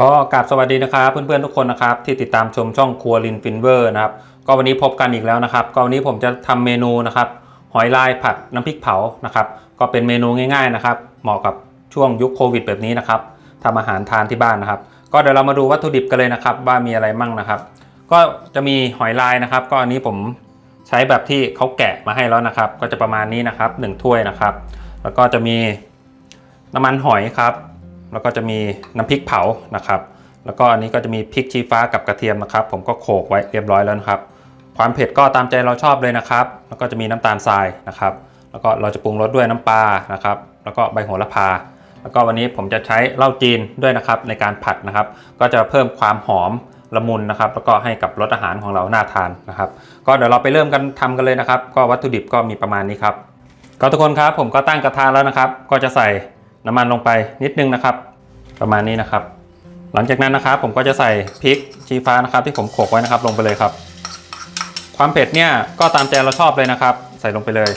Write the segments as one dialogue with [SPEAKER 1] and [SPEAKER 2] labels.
[SPEAKER 1] ก็กราบสวัสดีนะครับเพื่อนๆทุกคนนะครับที่ติดตามชมช่องครัวลินฟินเวอร์นะครับก็วันนี้พบกันอีกแล้วนะครับ ก็วันนี้ผมจะทำเมนูนะครับหอยลายผัดน้ำพริกเผานะครับ ก็เป็นเมนูง่าย ๆนะครับ เหมาะกับช่วงยุคโควิด แบบนี้นะครับทำอาหารทานที่บ้านนะครับ ก็เดี๋ยวเรามาดูวัตถุดิบกันเลยนะครับ ว่ามีอะไรมั่งนะครับ ก็จะมีหอยลายนะครับ ก็อันนี้ผมใช้แบบที่เขาแกะมาให้แล้วนะครับ ก็จะประมาณนี้นะครับหนึ่งถ้วยนะครับ แล้วก็จะมีน้ำมันหอยครับ แล้วก็จะมีน้ำพริกเผานะครับ แล้วก็อันนี้ก็จะมีพริกชี้ฟ้ากับกระเทียมนะครับ ผมก็โขลกไว้เรียบร้อยแล้วนะครับ ความเผ็ดก็ตามใจเราชอบเลยนะครับ แล้วก็จะมีน้ำตาลทรายนะครับ แล้วก็เราจะปรุงรสด้วยน้ำปลานะครับ แล้วก็ใบโหระพา แล้วก็วันนี้ผมจะใช้เหล้าจีนด้วยนะครับในการผัดนะครับ ก็จะเพิ่มความหอมละมุนนะครับ แล้วก็ให้กับรสอาหารของเราน่าทานนะครับ ก็เดี๋ยวเราไปเริ่มกันทำกันเลยนะครับ ก็วัตถุดิบก็มีประมาณนี้ครับ ก็ทุกคนครับผมก็ตั้งกระทะแล้วนะครับ ก็จะใส่ น้ำมันลงไปนิดนึงนะครับ ประมาณนี้นะครับ หลังจากนั้นนะครับ ผมก็จะใส่พริกชี้ฟ้านะครับ ที่ผมโขกไว้นะครับ ลงไปเลยครับ ความเผ็ดเนี่ยก็ตามใจเราชอบเลยนะครับ ใส่ลงไปเลย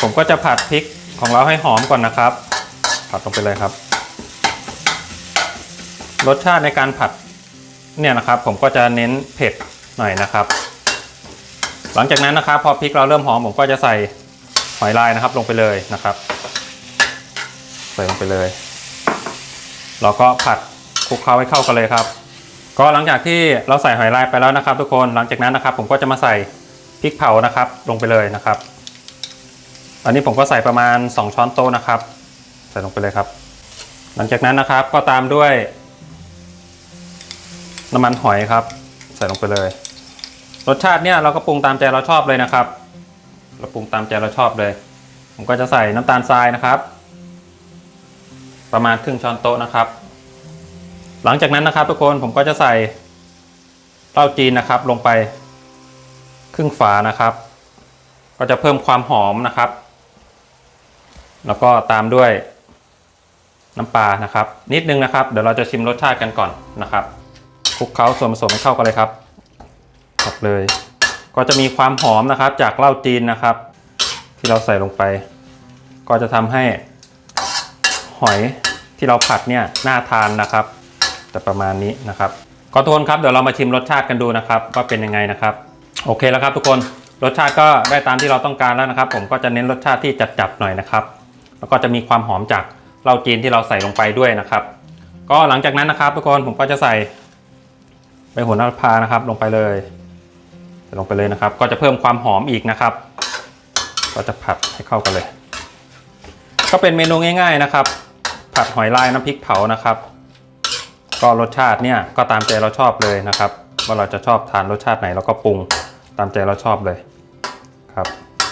[SPEAKER 1] ผมก็จะผัดพริกของเราให้หอมก่อนนะครับ ผัดลงไปเลยครับ รสชาติในการผัดเนี่ยนะครับ ผมก็จะเน้นเผ็ดหน่อยนะครับ หลังจากนั้นนะครับ พอพริกเราเริ่มหอมผมก็จะใส่หอยลายนะครับ ลงไปเลยนะครับ ส่ลงไปเลยเราก็ผัดคลุกเคล้าให้เข้ากันเลยครับ ก็หลังจากที่เราใส่หอยลายไปแล้วนะครับ ทุกคนหลังจากนั้นนะครับ ผมก็จะมาใส่พริกเผานะครับ ลงไปเลยนะครับ อันนี้ผมก็ใส่ประมาณ 2 ช้อนโต๊ะนะครับ ใส่ลงไปเลยครับ หลังจากนั้นนะครับก็ตามด้วยน้ำมันหอยครับ ใส่ลงไปเลย รสชาติเนี่ยเราก็ปรุงตามใจเราชอบเลยนะครับ เราปรุงตามใจเราชอบเลย ผมก็จะใส่น้ำตาลทรายนะครับ ประมาณครึ่งช้อนโต๊ะนะครับ หลังจากนั้นนะครับทุกคนผมก็จะใส่เหล้าจีนนะครับ ลงไปครึ่งฝานะครับ ก็จะเพิ่มความหอมนะครับ แล้วก็ตามด้วยน้ำปลานะครับ นิดนึงนะครับ เดี๋ยวเราจะชิมรสชาติกันก่อนนะครับคลุกเคล้าส่วนผสมให้เข้ากันเลยครับครับเลย ก็จะมีความหอมนะครับ จากเหล้าจีนนะครับ ที่เราใส่ลงไป ก็จะทำให้หอย ที่เราผัดเนี่ยน่าทานนะครับ แต่ประมาณนี้นะครับก็ทุกคนครับเดี๋ยวเรามาชิมรสชาติกันดูนะครับว่าเป็นยังไงนะครับ โอเคแล้วครับทุกคนรสชาติก็ได้ตามที่เราต้องการแล้วนะครับ ผมก็จะเน้นรสชาติที่จัดๆหน่อยนะครับ แล้วก็จะมีความหอมจากเหล้าจีนที่เราใส่ลงไปด้วยนะครับ ก็หลังจากนั้นนะครับ ทุกคนผมก็จะใส่ใบโหระพานะครับ ลงไปเลยใส่ลงไปเลยนะครับ ก็จะเพิ่มความหอมอีกนะครับ ก็จะผัดให้เข้ากันเลย ก็เป็นเมนูง่าย ๆนะครับ ผัดหอยลายน้ำพริกเผานะครับ ก็รสชาติเนี่ยก็ตามใจเราชอบเลยนะครับ ว่าเราจะชอบทานรสชาติไหนเราก็ปรุงตามใจเราชอบเลยครับ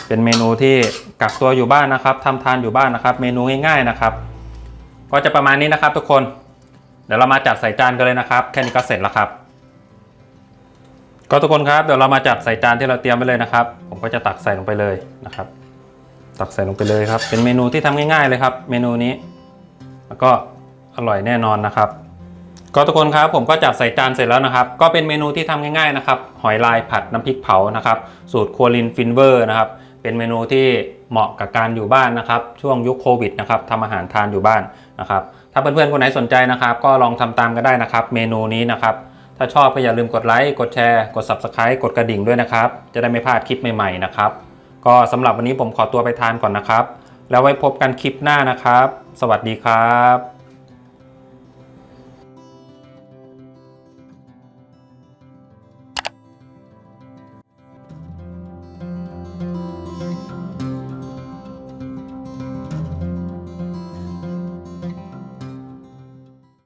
[SPEAKER 1] เป็นเมนูที่กักตัวอยู่บ้านนะครับทำทานอยู่บ้านนะครับ เมนูง่ายๆนะครับ ก็จะประมาณนี้นะครับทุกคนเดี๋ยวเรามาจัดใส่จานกันเลยนะครับ แค่นี้ก็เสร็จแล้วครับ ก็ทุกคนครับเดี๋ยวเรามาจัดใส่จานที่เราเตรียมไว้เลยนะครับ ผมก็จะตักใส่ลงไปเลยนะครับ ตักใส่ลงไปเลยครับ เป็นเมนูที่ทำง่าย ๆเลยครับ เมนูนี้ แล้วก็อร่อยแน่นอนนะครับ ก็ทุกคนครับผมก็จัดใส่จานเสร็จแล้วนะครับ ก็เป็นเมนูที่ทำง่ายๆนะครับ หอยลายผัดน้ำพริกเผานะครับ สูตรครัวลินฟินเวอร์นะครับ เป็นเมนูที่เหมาะกับการอยู่บ้านนะครับ ช่วงยุคโควิดนะครับทำอาหารทานอยู่บ้านนะครับ ถ้าเพื่อนๆคนไหนสนใจนะครับ ก็ลองทำตามกันได้นะครับ เมนูนี้นะครับ ถ้าชอบก็อย่าลืมกดไลค์ กดแชร์ กด Subscribe กดกระดิ่งด้วยนะครับ จะได้ไม่พลาดคลิปใหม่ๆนะครับ ก็สำหรับวันนี้ผมขอตัวไปทานก่อนนะครับ แล้วไว้พบกันคลิปหน้านะครับ สวัสดีครับ